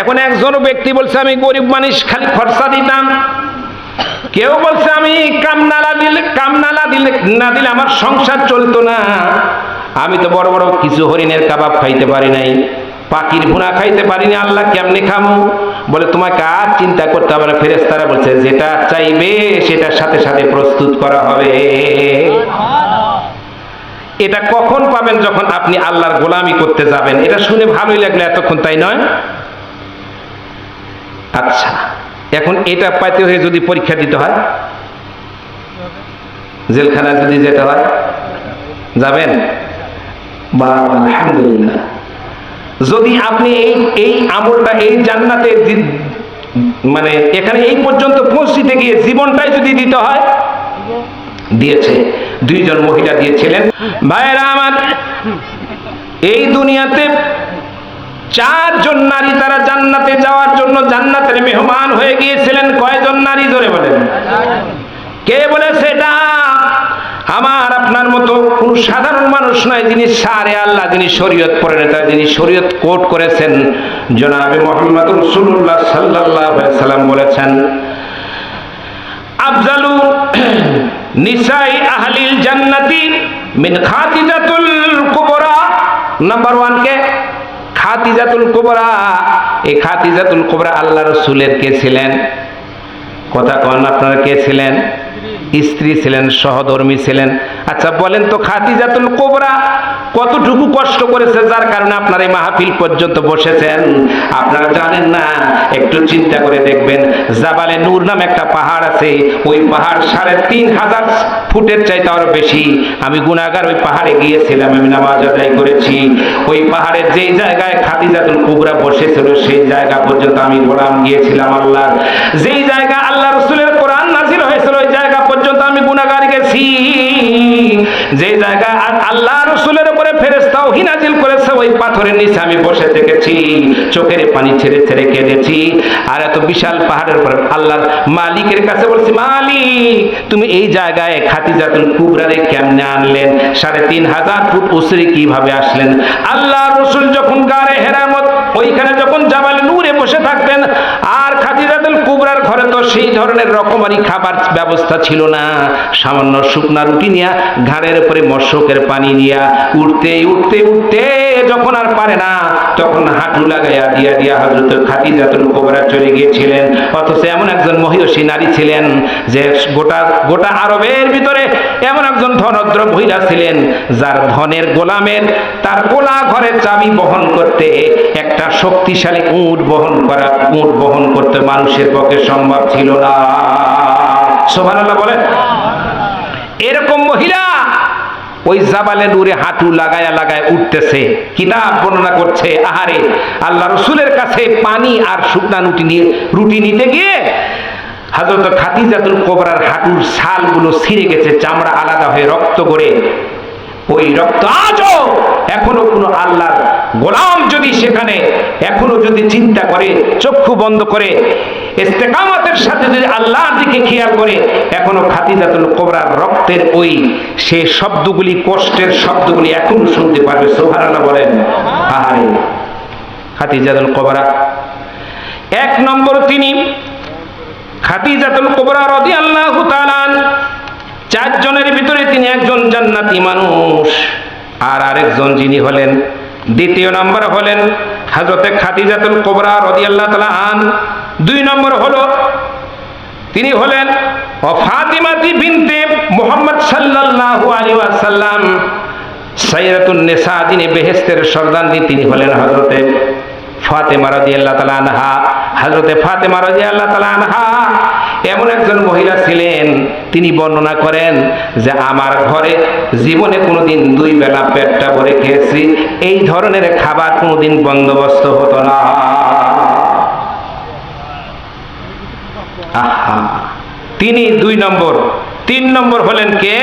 এখন একজন ব্যক্তি বলছে, আমি গরিব মানুষ, খালি খরচা দিতাম। কেউ বলছে, আমি কামনালা দিলে কামনালা দিলে, না দিলে আমার সংসার চলতো না। আমি তো বড় বড় কিছু হরিণের কাবাব খাইতে পারি নাই, পাখির ভুনা খাইতে পারিনি আল্লাহ কেমনে খামু? বলে, তোমাকে আর চিন্তা করতে হবে না। ফেরেস্তারা বলছে, যেটা চাইবে, সেটার সাথে সাথে প্রস্তুত করা হবে। এটা কখন পাবেন যখন আপনি আল্লাহর গোলামি করতে যাবেন? এটা শুনে ভালোই লাগল এতক্ষণ, তাই নয়? আচ্ছা এখন এটা পাইতে হয়ে যদি পরীক্ষা দিতে হয়? জেলখানায় যদি যেতে হয়? যাবেন? বা আলহামদুলিল্লাহ। যদি আপনি এই এই আমলটা এই জান্নাতে মানে এখানে এই পর্যন্ত পৌঁছিতে গিয়ে জীবনটাই যদি দিতে হয় দিয়েছে। দুইজন মহিলা দিয়েছিলেন। ভাইয়েরা আমার, এই দুনিয়াতে চারজন নারী তারা জান্নাতে যাওয়ার জন্য জান্নাতের মেহমান হয়ে গিয়েছিলেন। কয়জন নারী ধরে বলেন? কে বলে সেটা আমার আপনার মতো কোন সাধারণ মানুষ নয় যিনি সারে আল্লাহ, যিনি শরীয়ত পরিণতা যিনি শরীয়ত কোট করেছেন। জনাবে মোহাম্মদ রসুল্লাহ সাল্লাহ সাল্লাম বলেছেন, আফজালু নিসাই আহলিল জান্নাতি মিন খাতিজাতুল কুবরা। নাম্বার ওয়ান কে? খাতিজাতুল কুবরা। এই খাতিজাতুল কুবরা আল্লাহ রসুলের কে ছিলেন? কথা কন আপনারা কে ছিলেন? স্ত্রী ছিলেন, সহধর্মী ছিলেন। আচ্ছা বলেন তো খাতিজাতুল কোবরা কতটুকু কষ্ট করেছে যার কারণে আপনার এই মাহফিল পর্যন্ত বসেছেন? আপনারা জানেন না, একটু চিন্তা করে দেখবেন, জাবালে নূর নাম একটা পাহাড় আছে, ওই পাহাড় সাড়ে তিন হাজার ফুটের চাইতে আরও বেশি। আমি গুণাগার ওই পাহাড়ে গিয়েছিলাম, আমি নামাজ আদায় করেছি। ওই পাহাড়ের যেই জায়গায় খাতিজাতুল কুবরা বসেছিল, সেই জায়গা পর্যন্ত আমি গোলাম গিয়েছিলাম আল্লাহ যেই জায়গা আল্লাহ রসুলের কোরআন নাজির হয়েছিল, ওই জায়গা পর্যন্ত আমি গুণাগার গেছি। যে জায়গা আর আল্লাহ রসুলের উপরে ফেরেস্তাও হিনাজিল করেছে, ওই পাথরের নিচে আমি বসে থেকেছি, চোখের পানি ছেড়ে ছেড়ে কেঁদেছি। আর এত বিশাল পাহাড়ের উপর আল্লাহর মালিকের কাছে বলছি, মালিক, তুমি এই জায়গায় খাতিজাতুল কুবরারে কেমনে আনলেন? সাড়ে তিন হাজার ফুট উসরে কীভাবে আসলেন? আল্লাহ রসুল যখন গাড়ে হেরামত, ওইখানে যখন জামালে নূরে বসে থাকতেন আর কুবরার ঘরে তো সেই ধরনের রকমারি খাবার ব্যবস্থা ছিল না। সামান্য শুকনা রুটি নিয়া ঘাড়ের উপরে মশকের পানি নিয়া উঠতে উঠতে উঠতে যখন আর পারে না, তখন হাঁটু লাগাইয়া দিয়া দিয়া হজরত খাদিজাতুল কুবরা চলে গিয়েছিলেন। অথচ এমন একজন মহিষী নারী ছিলেন যে গোটা গোটা আরবের ভিতরে এমন একজন ধনদ্র মহিলা ছিলেন যার ধনের গোলামের, তার গোলা ঘরের চাবি বহন করতে, একটা শক্তিশালী উট বহন করা, উট বহন করতে মানুষের পক্ষে সম্ভব ছিল না। সোভানাল্লাহ বলেন। এরকম মহিলা ওই জাবালে নূরে হাঁটু লাগায়া লাগায় উঠতেছে, কিতাব বর্ণনা করছে, আহারে, আল্লাহ রসুলের কাছে পানি আর শুকনা রুটি নিয়ে, রুটি নিতে গিয়ে হাজরত খাতিজাতুল কোবরার হাঁটুর ছালগুলো ছিঁড়ে গেছে, চামড়া আলাদা হয়ে রক্ত করে ওই রক্ত আজও এখনও কোনো আল্লাহর গোলাম যদি সেখানে এখনও যদি চিন্তা করে, চক্ষু বন্ধ করে, ইস্তেকামতের সাথে যদি আল্লাহর দিকে খেয়াল করে, এখনও খাতিজাতুল কোবরার রক্তের ওই সে শব্দগুলি, কষ্টের শব্দগুলি এখনও শুনতে পারবে সোহারাল্লাহ বলেন। আহারে খাতিজাতুল কোবরা। এক নম্বর তিনি খাতিজাতুল কোবরা রদি আল্লাহ চারজনের ভিতরে তিনি একজন জান্নাতি মানুষ, আর আরেকজন যিনি হলেন দ্বিতীয় নম্বর হলেন হাজরতে খাতিজাতুল কোবরা রদি আল্লাহ তালা আন। দুই নম্বর হলো, তিনি হলেন ও ফাতিমাতি বিনতে মোহাম্মদ সাল্লাল্লাহু আলাইহি ওয়াসাল্লাম, সাইরাতুন নেসা, যিনি বেহেস্তের সর্দান্নি তিনি হলেন হজরতে ফাতেমা রাদিয়াল্লাহু তাআলা আনহা। হযরতে ফাতেমা রাদিয়াল্লাহু তাআলা আনহা এমন একজন মহিলা ছিলেন, তিনি বর্ণনা করেন যে আমার ঘরে জীবনে কোনোদিন দুই বেলা পেটটা ভরে খেয়েছি, এই ধরনের খাবার কোনোদিন বন্দোবস্ত হতো না। তিনি দুই নম্বর। তিন নম্বর হলেন কে?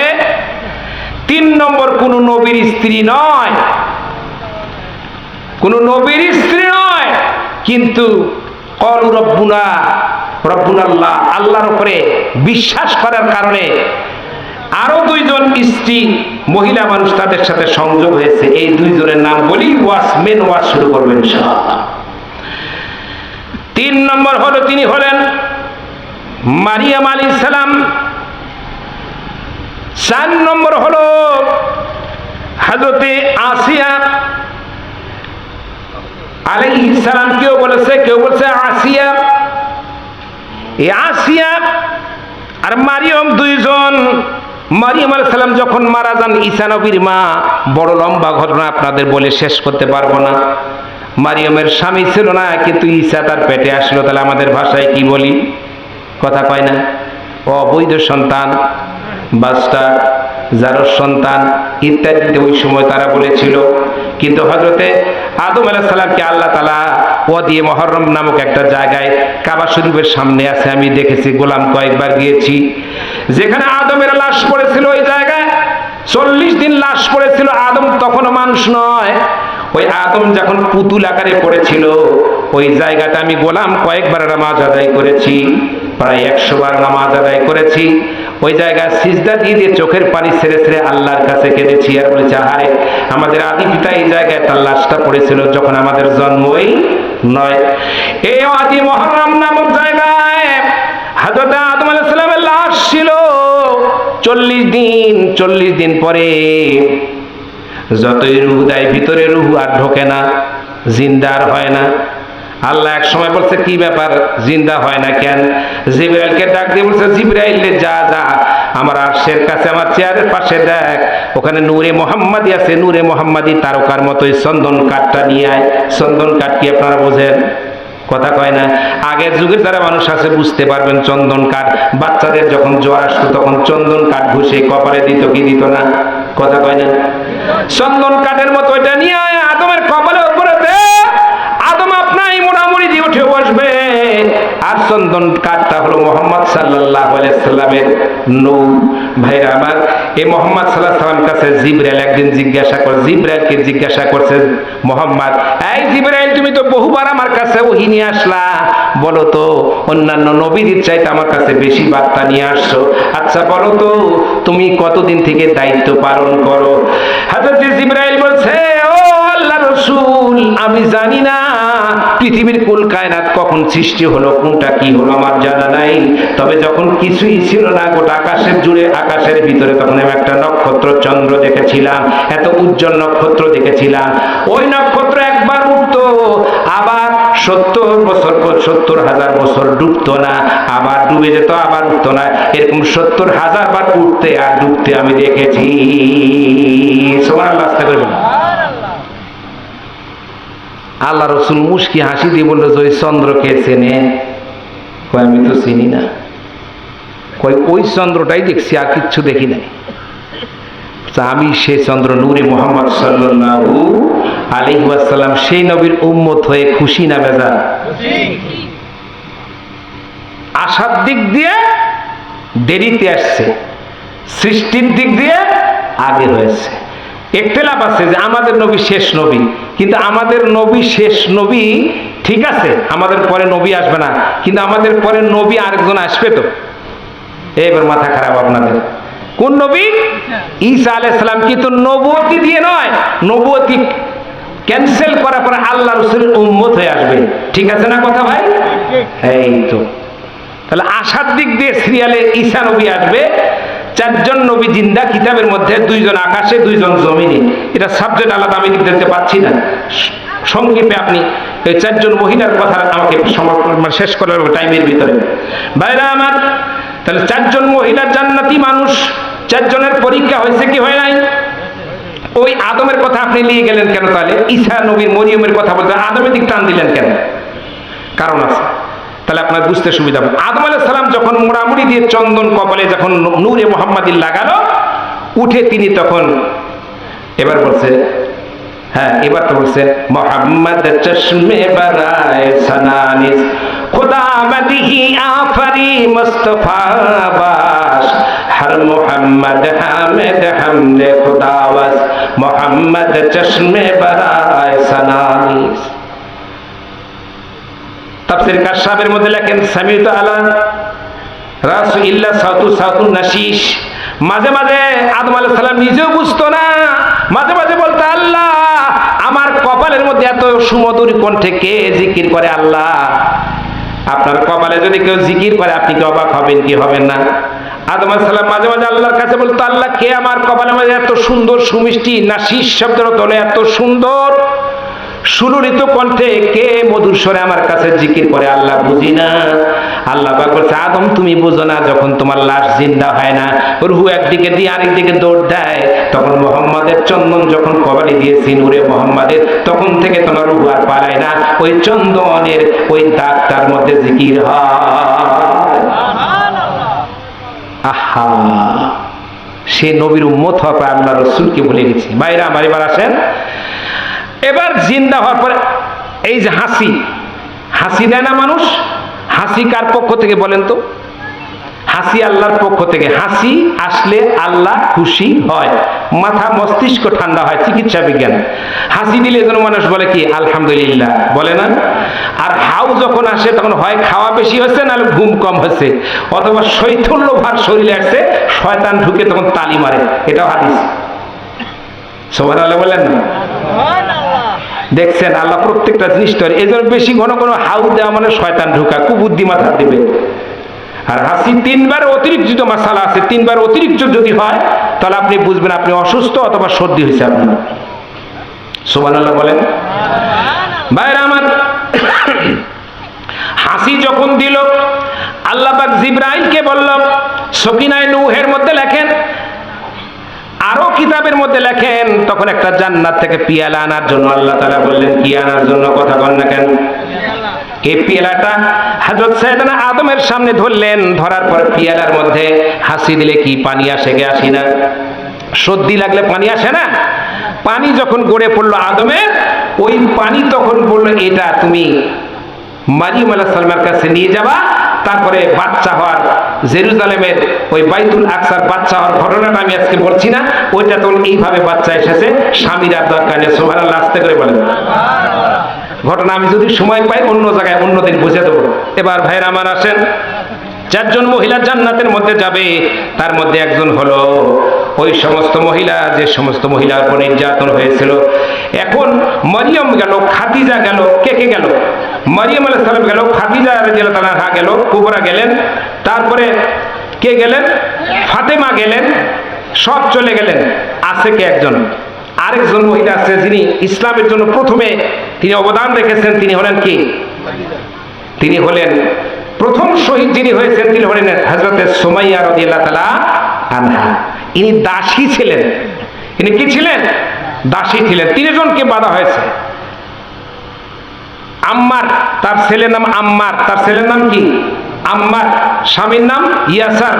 তিন নম্বর কোন নবীর স্ত্রী নয়। কোন নবীর স্ত্রী নয়। কিন্তু কলু রব্বুনা রব্বুন আল্লাহ আল্লাহর উপরে বিশ্বাস করার কারণে আরও দুইজন স্ত্রী মহিলা মানুষ তাদের সাথে সংযোগ হয়েছে। এই দুইজনের নাম বলি ওয়াস, মেন ওয়াস শুরু করবেন তিন নম্বর হলো তিনি হলেন মারিয়াম আলী সালাম। চার নম্বর হলো হাজরতে আসিয়া আলাইহিস সালাম কেউ বলেছে কেউ বলেছে আসিয়া এই আসিয়া আর মারিয়ম দুইজন, মারিয়াম সালাম যখন মারা যান ঈসানবীর মা, বড় লম্বা ঘটনা আপনাদের বলে শেষ করতে পারব না। মারিয়মের স্বামী ছিল না, কিন্তু ঈসা তার পেটে আসলো। তাহলে আমাদের ভাষায় কি বলি? কথা কয় না। অবৈধ সন্তান বাস্টা জারর সন্তান, ইত্যাদিতে ওই সময় তারা বলেছিল। কিন্তু হজরতে আদম আলাহ সালামকে আল্লাহ তালা ও দিয়ে মহরম নামক একটা জায়গায় কাবা শরীফের সামনে আছে, আমি দেখেছি, গোলাম কয়েকবার গিয়েছি। যেখানে আদমের লাশ পড়েছিল ওই জায়গায়, চল্লিশ দিন লাশ পড়েছিল, আদম তখনও মানুষ নয়। ওই আদম যখন পুতুল আকারে পড়েছিল, ওই জায়গাটা আমি গোলাম কয়েকবার নামাজ আদায় করেছি, প্রায় একশো বার নামাজ আদায় করেছি। ওই জায়গায় সিজদা দিয়ে দিয়ে চোখের পানি ছেড়ে ছেড়ে আল্লাহর কাছে কেঁদেছি আর বলেছি, আহারে, আমাদের আদি পিতা এই জায়গায় তার লাশটা পড়েছিল যখন আমাদের জন্মই নয়। এই আদি মহরম নামক জায়গায় হাজরত আদম সালামের লাশ ছিল। চল্লিশ দিন চল্লিশ দিন পরে যতই রুহু দেয়, ভিতরে রুহু আর ঢোকে না জিন্দার হয় না। আল্লাহ এক সময় বলছে, কি ব্যাপার? জিন্দা হয় না কেন? জিব্রাইলকে ডাক দিয়ে বলছে, জিব্রাইল যা যা। আমার আরশের কাছে, আমার চেয়ারের পাশে দেখ। ওখানে নূরে মোহাম্মদী আছে। নূরে মোহাম্মদী তারকার মতোই চন্দন কাঠটা নিয়ে আয়। চন্দন কাঠ কি আপনারা বোঝেন? কথা কয় না। আগের যুগের যারা মানুষ আছে, বুঝতে পারবেন চন্দন কাঠ। বাচ্চাদের যখন জ্বর আসতো, তখন চন্দন কাঠ ঘুষে কপালে দিত, কি দিত না? কথা কয় না? চন্দন কাঠের মতো এটা চন্দন কাঠটা হলো মোহাম্মদ সাল্লাহ সাল্লামের নূর। ভাইরা আমার এই মোহাম্মদ সাল্লাহ সাল্লাম কাছে জিব্রাইল একদিন জিজ্ঞাসা করে জিব্রাইলকে জিজ্ঞাসা করছে মোহাম্মদ, এই জিব্রাইল, তুমি তো বহুবার আমার কাছে ওহি নিয়ে আসলা। বলো তো, অন্যান্য নবীদের চাইতে আমার কাছে বেশি বার্তা নিয়ে আসছো। আচ্ছা বলো তো, তুমি কতদিন থেকে দায়িত্ব পালন করো? হাজরত জিব্রাইল বলছে, ও আল্লাহ রসুল, আমি জানি না পৃথিবীর কুল কায়নাত কখন সৃষ্টি হলো, কোনটা কি হলো আমার জানা নাই। তবে যখন কিছুই ছিল না, গোটা আকাশের জুড়ে আকাশের ভিতরে তখন আমি একটা নক্ষত্র চন্দ্র দেখেছিলাম, এত উজ্জ্বল নক্ষত্র দেখেছিলাম। ওই নক্ষত্র একবার উঠতো, আবার সত্তর বছর পর সত্তর হাজার বছর ডুবতো না, আবার ডুবে যেত, আবার উঠতো না। এরকম সত্তর হাজার বার উঠতে আর ডুবতে আমি দেখেছি। সবার রাস্তা করবেন আল্লাহ রসুল মুশকি হাসি দিয়ে বলল যে ওই চন্দ্রকে চেনে? কয়, আমি তো চিনি না। কয়, ওই চন্দ্রটাই দেখছি, আর কিচ্ছু দেখি নাই। আমি সে চন্দ্র নূরে মোহাম্মদ সাল্লাল্লাহু আলাইহি ওয়াসাল্লাম, সেই নবীর উম্মত হয়ে খুশি না বেজা আসার দিক দিয়ে দেরিতে আসছে, সৃষ্টির দিক দিয়ে আগে হয়েছে একটেলাপ আছে যে আমাদের নবী শেষ নবী। কিন্তু আমাদের নবী শেষ নবী ঠিক আছে আমাদের পরে নবী আসবে না কিন্তু আমাদের পরে নবী আরেকজন আসবে তো। এবার মাথা খারাপ আপনাদের। কোন নবী? ঈসা আলাইসালাম কিন্তু নবতী দিয়ে নয় নবতী ক্যান্সেল করার পরে আল্লাহ রসুলের উম্মত হয়ে আসবে। ঠিক আছে না কথা ভাই? এই তো। তাহলে আসার দিক দিয়ে সিরিয়ালে ঈসা নবী আসবে চারজন নবী জিন্দা কিতাবের মধ্যে দুইজন আকাশে, দুইজন জমিনে। এটা সাবজেক্ট আলাদা, আমি দিতে পারছি না। সংক্ষেপে আপনি এই চারজন মহিলার কথা আমাকে মানে শেষ করার টাইমের ভিতরে। বাইরে আমার, তাহলে চারজন মহিলার জান্নাতি মানুষ, চারজনের পরীক্ষা হয়েছে কি হয় নাই? ওই আদমের কথা আপনি নিয়ে গেলেন কেন তাহলে? ঈশা নবীর মরিয়মের কথা বলতে, আদমের দিক টান দিলেন কেন? কারণ আছে। তাহলে আপনার বুঝতে সুবিধা হবে। আদম সালাম যখন মোড়ামুড়ি দিয়ে চন্দন কপালে যখন নূরে মোহাম্মদিন লাগালো, উঠে তিনি তখন এবার বলছে হ্যাঁ এবার তো বলছে, মোহাম্মদ চশমে বারায় সনানিস, খুদা মদিহি আফরি মুস্তফা বাস, হর মোহাম্মদ হামিদ হামদে খুদাওয়াস মোহাম্মদ চশমে বারায় সনানিস। তাফসির কাশাবের মধ্যে লেখেন, সামিউত আলা রাসু ইল্লা সাউতু, সাউতুন নাশিস মাঝে মাঝে আদম আলাহ সালাম নিজেও বুঝতো না। মাঝে মাঝে বলতো, আল্লাহ, আমার কপালের মধ্যে এত সুমধুর কণ্ঠে কে জিকির করে, আল্লাহ? আপনার কপালে যদি কেউ জিকির করে, আপনি কি অবাক হবেন, কি হবেন না? আদম সালাম মাঝে মাঝে আল্লাহর কাছে বলতো, আল্লাহ, কে আমার কপালের মধ্যে এত সুন্দর, সুমিষ্টি না শীষ শব্দের এত সুন্দর? সুললিত কণ্ঠে কে মধুর স্বরে আমার কাছে জিকির করে? আল্লাহ বুঝি না। আল্লাহ পাক বলছে, আদম, তুমি বুঝো না, যখন তোমার লাশ জিন্দা হয় না, রুহু একদিকে দিয়ে আরেকদিকে দৌড় দেয়, তখন মোহাম্মদের চন্দন যখন কবালি দিয়েছি নূরে মোহাম্মদের, তখন থেকে তোমার রুহু আর পালায় না। ওই চন্দনের ওই দাগ তার মধ্যে জিকির হয়। আহা! সে নবীর উম্মত পর আল্লাহ রসুলকে বলে গেছি বাইরে আমার এবার আসেন। এবার জিন্দা হওয়ার পরে, এই যে হাসি হাসি দেয় না মানুষ? হাসি কার পক্ষ থেকে বলেন তো? হাসি আল্লাহর পক্ষ থেকে। হাসি আসলে আল্লাহ খুশি হয়। মাথা মস্তিষ্ক ঠান্ডা হয়, চিকিৎসা বিজ্ঞান। হাসি দিলে যেন মানুষ বলে কি, আলহামদুলিল্লাহ। বলে না? আর হাউ যখন আসে, তখন হয় খাওয়া বেশি হচ্ছে নাহলে ঘুম কম হচ্ছে অথবা শৈথল্য ভার শরীরে আসছে শয়তান ঢুকে তখন তালি মারে। এটাও হাদিস। সোহান আল্লাহ বললেন না? দেখছেন আল্লাহ প্রত্যেকটা জিনিস তো এই বেশি ঘন ঘন হাউ দেওয়া মানে শয়তান ঢুকা কুবুদ্ধি মাথা দেবে। আর হাসি, তিনবার অতিরিক্ত যদি মশালা আছে, তিনবার অতিরিক্ত যদি হয়, তাহলে আপনি বুঝবেন আপনি অসুস্থ অথবা সর্দি হয়েছে আপনার। সোমান আল্লাহ বলেন। ভাইরা আমার, হাসি যখন দিল, আল্লাহ জিব্রাইলকে বলল, সকিনায় নূহের মধ্যে লেখেন আরও কিতাবের মধ্যে লেখেন তখন একটা জান্নাত থেকে পিয়ালা আনার জন্য আল্লাহ তাআলা বললেন কি আনার জন্য কথা বল না কেন? এই পিয়ালাটা হযরত সাইয়েদনা আদমের সামনে ধরলেন ধরার পর পিয়ালার মধ্যে হাসি দিলে কি পানি আসে গে আসি না? সর্দি লাগলে পানি আসে না? পানি যখন গড়ে পড়ল আদমের ওই পানি তখন বলল এটা তুমি মারিম আলাহ সালমার কাছে নিয়ে যাবা তারপরে বাচ্চা হওয়ার জেরুজালেমের ওই বাইতুল আকসার বাচ্চা হওয়ার ঘটনাটা আমি আজকে বলছি না, ওইটা তো এইভাবে বাচ্চা এসেছে, স্বামীর আর দরকার নেই। সোহার আল্লাহ আস্তে করে বলেন। ঘটনা আমি যদি সময় পাই, অন্য জায়গায় অন্যদিন বুঝে দেবো। এবার ভাইয়ের আমার আসেন। চারজন মহিলা জান্নাতের মধ্যে যাবে, তার মধ্যে একজন হলো ওই সমস্ত মহিলা, যে সমস্ত মহিলার উপর নির্যাতন হয়েছিল। এখন মরিয়ম গেল, খাদিজা গেল, কে কে গেল? মরিয়ম আলাহ সালাম গেল, খাদিজা রাজিয়াল তালাহা গেল, কুবরা গেলেন, তারপরে কে গেলেন? ফাতেমা গেলেন, সব চলে গেলেন। আছে কে একজন? আরেকজন মহিলা আছে যিনি ইসলামের জন্য প্রথমে তিনি অবদান রেখেছেন, তিনি হলেন কি? তিনি হলেন প্রথম শহীদ যিনি হয়েছেন, তিনি হলেন হজরত সোমাইয়া রদিয়াল্লাহ আনহা। ইনি দাসী ছিলেন। ইনি কি ছিলেন? দাসী ছিলেন। তিনজনকে বাধা হয়েছে। আম্মার, তার ছেলের নাম আম্মার। তার ছেলের নাম কি? আম্মার। স্বামীর নাম ইয়াসার।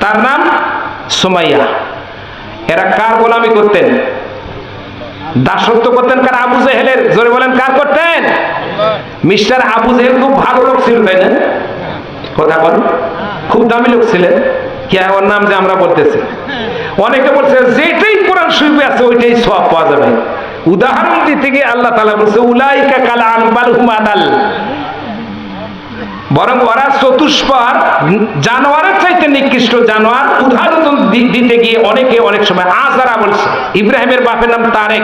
তার নাম সোমাইয়া। এরা কার গোলামি করতেন? দাসত্ব করতেন কার? আবু জেহেলের। জোরে বলেন, কার করতেন? মিস্টার আবু জেহেল খুব ভালো লোক ছিল, তাই না? কথা বল। খুব দামি লোক ছিলেন। কে ওর নাম যে আমরা বলতেছি। অনেকে বলছে, যেটাই কোরআন শরীফে আছে, ওইটাই সব পাওয়া যাবে। উদাহরণ দিতে গিয়ে আল্লাহ তালা বলছে, উলাইকা কালা আনবাল বরং ওরা চতুষ্পর জানোয়ারের চাইতে নিকৃষ্ট জানোয়ার। উদাহরণ দিতে গিয়ে অনেকে অনেক সময় আজারা বলছে। ইব্রাহিমের বাপের নাম তারেক।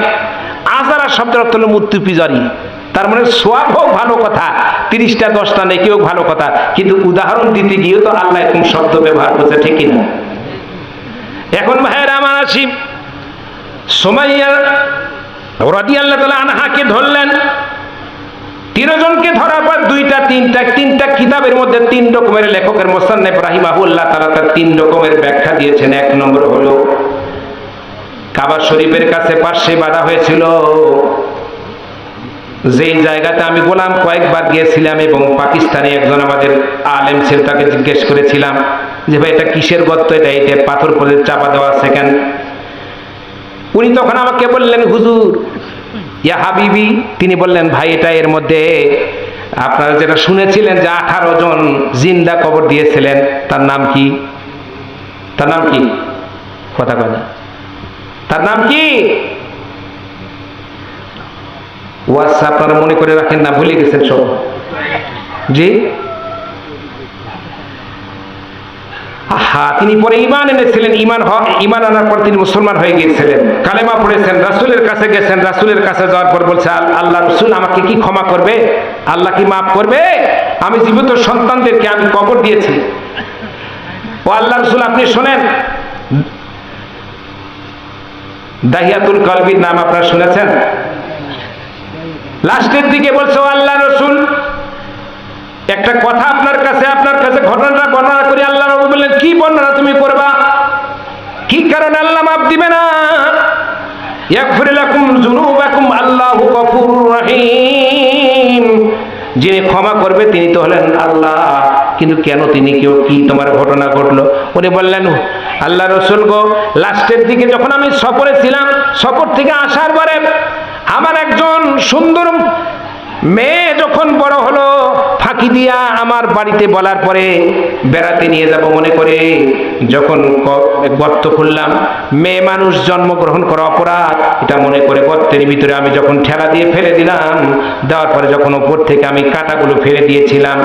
আজারা শব্দের অর্থ হলো মূর্তি পূজারী। তার মানে সোয়াব হোক ভালো কথা, তিরিশটা, দশটা নেকি হোক ভালো কথা, কিন্তু উদাহরণ দিতে গিয়েও তো আল্লাহ এরকম শব্দ ব্যবহার করছে ঠিকই না এখন ভাইয়ের আমার আসি, সোমাইয়া রাদি আল্লাহ আনহাকে ধরলেন, তিনজনকে ধরার পর দুইটা, তিনটা তিনটা কিতাবের মধ্যে তিন রকমের লেখকের মোসান্নেফ রাহিমাহুল্লাহ তারা তার তিন রকমের ব্যাখ্যা দিয়েছেন। এক নম্বর হলো, কাবা শরীফের কাছে পার্শ্বে বাধা হয়েছিল যেই জায়গাতে আমি গোলাম কয়েকবার গিয়েছিলাম এবং পাকিস্তানি একজন আমাদের আলেম ছিল, তাকে জিজ্ঞেস করেছিলাম যে, ভাই, এটা কিসের গর্ত এটা? এটা পাথর পরে চাপা দেওয়া আছে কেন? উনি তখন আমাকে বললেন, হুজুর, ইয়া হাবিবি। তিনি বললেন, ভাই, এটা এর মধ্যে আপনারা যেটা শুনেছিলেন যে আঠারো জন জিন্দা কবর দিয়েছিলেন, তার নাম কি? তার নাম কি? কথা কথা তার নাম কি? ওয়াস আপনারা মনে করে রাখেন না, ভুলে গেছেন সব। জি? আহা, তিনি পরে ইমান এনেছিলেন। ইমান ইমান আনার পর তিনি মুসলমান হয়ে গিয়েছিলেন। কালেমা পড়েছেন, রাসূলের কাছে গেছেন। রাসুলের কাছে যাওয়ার পর বলছে, "আল- আল্লাহ রসুল আমাকে কি ক্ষমা করবে? আল্লাহ কি মাফ করবে? আমি জীবিত সন্তানদেরকে আমি কবর দিয়েছি। ও আল্লাহ রসুল, আপনি শোনেন। দাহিয়াতুল কলবির নাম আপনারা শুনেছেন? লাস্টের দিকে বলছে, "ও আল্লাহ রসুল, একটা কথা আপনার কাছে আপনার কাছে ঘটনাটা বর্ণনা করি, আল্লাহ নবী বললেন, কি বর্ণনা তুমি করবা? কি কারণে আল্লাহ মাপ দিবে না? যিনি ক্ষমা করবে, তিনি তো হলেন আল্লাহ। কিন্তু কেন তিনি কেউ, কি তোমার ঘটনা ঘটলো? উনি বললেন আল্লাহ রসুল গো, লাস্টের দিকে যখন আমি সফরে ছিলাম, সফর থেকে আসার পরে আমার একজন সুন্দর মেয়ে যখন বড় হলো, ফাঁকি দিয়া আমার বাড়িতে বলার পরে বেড়াতে নিয়ে যাব মনে করে, যখন গর্ত খুললাম, মেয়ে মানুষ জন্মগ্রহণ করা অপরাধ, এটা মনে করে গর্তের ভিতরে আমি যখন ঠেলা দিয়ে ফেলে দিলাম, দেওয়ার পরে যখন ওপর থেকে আমি কাঁটাগুলো ফেলে দিয়েছিলাম,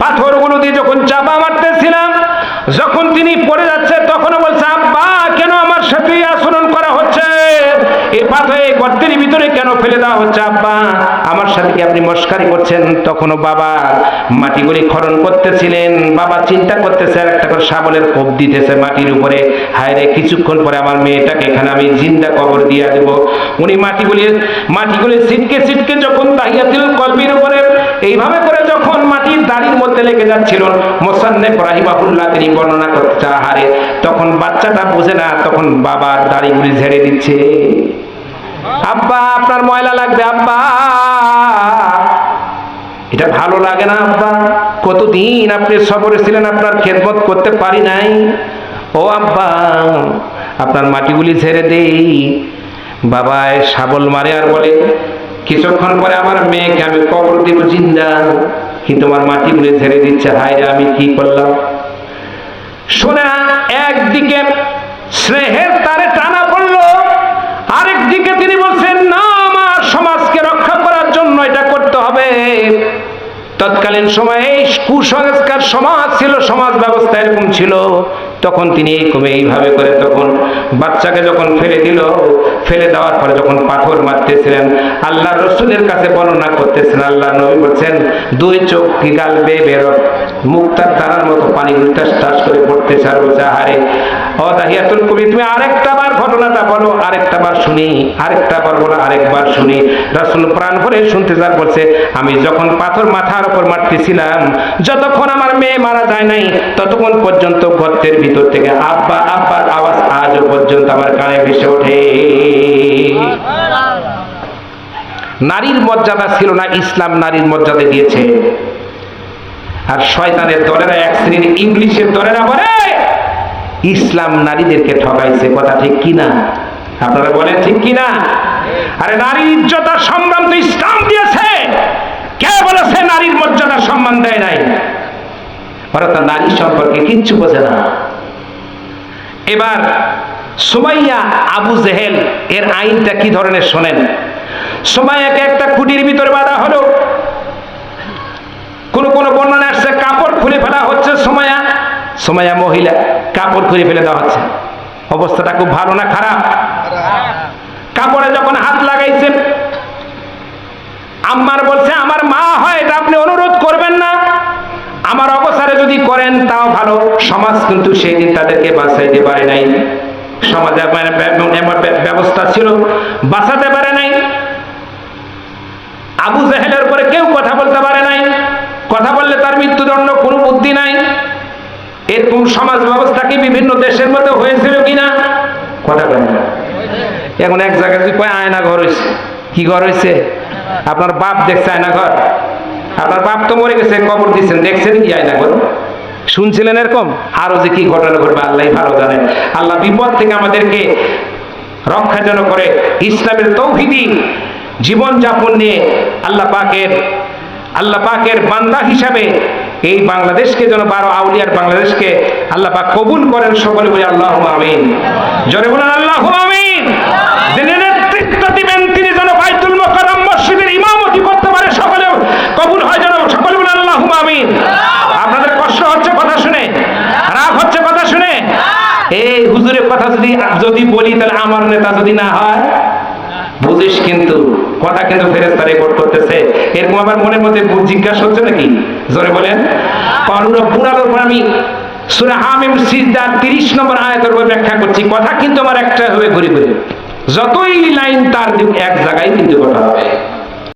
পাথরগুলো দিয়ে যখন চাপা মারতেছিলাম, যখন তিনি পড়ে যাচ্ছে তখনও বলছে আব্বা কেন আমার সাথে এই আচরণ করা হচ্ছে এ পাথরে গর্তের ভিতরে কেন ফেলে দেওয়া হচ্ছে, আব্বা? আমার সাথে কি আপনি মস্কারি করছেন? তখনও বাবা মাটিগুলি খরণ করতেছিলেন। বাবা চিন্তা করতেছে, আর একটা করে শাবলের কোপ দিতেছে মাটির উপরে। হায় রে কিছুক্ষণ পরে আমার মেয়েটাকে এখানে আমি জিন্দা কবর দিয়ে দেবো। উনি মাটিগুলি মাটিগুলি ছিটকে ছিটকে যখন তাহিয়াতিল কলবির উপরে এইভাবে করে যখন মাটির দাড়ির মধ্যে লেগে যাচ্ছিল মোসান্নে রাহিমাহুল্লাহ তিনি বর্ণনা করতে আহারে তখন বাচ্চাটা বোঝে না, তখন বাবার দাড়িগুলি ঝেড়ে দিচ্ছে। আব্বা, আপনার ময়লা লাগবে, আব্বা। এটা ভালো লাগে না, আব্বা। কতদিন আপনি সফরে ছিলেন, আপনার খেদমত করতে পারি নাই। ও আব্বা, আপনার মাটিগুলি ছেড়ে দেই। বাবায় শাবল মারে আর বলে কিছুক্ষণ পরে আমার মেয়েকে আমি কবর দিব, জিন্দা। কিন্তু আমার মাটিগুলি ছেড়ে দিচ্ছে হায় আমি কি করলাম? শোনে একদিকে স্নেহের তারে টানা পড়ল, আরেকদিকে তিনি বলছেন, না, আমার সমাজকে রক্ষা করার জন্য এটা করতে হবে। তৎকালীন সময়ে এই কুসংস্কার সমাজ ছিল, সমাজ ব্যবস্থা এরকম ছিল। তখন তিনি এইরকম এইভাবে করে তখন বাচ্চাকে যখন ফেলে দিল, ফেলে দেওয়ার পরে যখন পাথর মারতেছিলেন, আল্লাহ রসুলের কাছে বর্ণনা করতেছেন, আল্লাহ নবী বলছেন, দুই চোখ কি গাল বেয়ে বেরো মুক্তার দ্বারার মতো পানি টাস টাস করে পড়তেছে আর বলছে আহারে কবি তুমি আরেকটা বার ঘটনাটা বলো, আরেকটা বার শুনি, আরেকটা বার বলো, আরেকবার শুনি। রাসুল প্রাণ ভরে শুনতে যার বলছে, আমি যখন পাথর মাথার উপর মারতেছিলাম, যতক্ষণ আমার মেয়ে মারা যায় নাই, ততক্ষণ পর্যন্ত গর্তের ভিতর থেকে আব্বা, আব্বার আওয়াজ আজও পর্যন্ত আমার কানে ভেসে ওঠে। নারীর মর্যাদা ছিল না, ইসলাম নারীর মর্যাদা দিয়েছে। আর শয়তানের দলেরা এক শ্রেণির ইংলিশের দলেরা বলে, ইসলাম নারীদেরকে ঠকাইছে। কথা ঠিক কিনা? আপনারা বলেন ঠিক কিনা? আরে নারীর ইজ্জত আর সম্মান তো ইসলাম দিয়েছে। কে বলেছে নারীর মর্যাদা সম্মান দেয় নাই? ওরা তো, নারী সম্পর্কে কিচ্ছু বোঝে না। এবার সুমাইয়া আবু জেহেল, এর আইনটা কি ধরনের শোনেন? সুমাইয়াকে একটা কুটির ভিতরে বাঁধা হলো। কোন কোন বর্ণনা আসছে, কাপড় খুলে ফেলা হচ্ছে সময়া সময়া মহিলা, কাপড় খুলে ফেলে দেওয়া হচ্ছে। অবস্থাটা খুব ভালো না খারাপ? কাপড়ে যখন হাত লাগাইছেন, আম্মার বলছে, আমার মা হয়, এটা আপনি অনুরোধ করবেন না। আমার অবসরে যদি করেন, তাও ভালো। সমাজ কিন্তু সেই দিন তাদেরকে বাঁচাইতে পারে নাই। সমাজে ব্য- ব্যবস্থা ছিল। বাঁচাতে পারে নাই। আবু জাহেলের উপরে কেউ কথা বলতে পারে নাই। কথা বললে তার মৃত্যুদণ্ড কোনো বুদ্ধি নাই। এরকম সমাজ ব্যবস্থা কি বিভিন্ন দেশের মধ্যে হয়েছিল কিনা? কথা বলে না। এখন এক জায়গায় যদি কয় আয়না ঘর হয়েছে কি ঘর হয়েছে আপনার বাপ দেখছে আয়না ঘর আপনার বাপ তো মরে গেছে, কবর দিচ্ছেন দেখছেন কি আয়না ঘর শুনছিলেন এরকম? আরও যে কি ঘটনা ঘটবে আল্লাহ ভালো জানেন। আল্লাহ বিপদ থেকে আমাদেরকে রক্ষা যেন করে, ইসলামের তৌহিদি জীবন যাপন নিয়ে আল্লাহ পাকের আল্লাহ পাকের বান্দা হিসাবে এই বাংলাদেশকে যেন বারো আউলিয়ার বাংলাদেশকে আল্লাহ পাক কবুল করেন সকলে বলে আল্লাহ আমিন। জোরে বলেন আল্লাহ আমিন যিনি নেতৃত্ব দিবেন তিনি যেন বাইতুল মোকাররম মসজিদের ইমামতি করতে পারে সকলে কবুল হয় যেন সকলে বলে আল্লাহ আমিন আপনাদের কষ্ট হচ্ছে কথা শুনে রাগ হচ্ছে কথা শুনে যদি যদি বলি, তাহলে আমার নেতা যদি না হয়? বুঝিস কিন্তু, কথা কিন্তু ফেরেস্তা রেকর্ড করতেছে। এরকম আমার মনের মধ্যে জিজ্ঞাসা হচ্ছে নাকি? জোরে বলেন। পুরানোর পর আমি সুরা হামিম সিজদার 30 নম্বর আয়াতের উপর ব্যাখ্যা করছি। কথা কিন্তু আমার একটা হবে ঘুরে ঘুরে। যতই লাইন তার এক জায়গায় কিন্তু কথা হবে।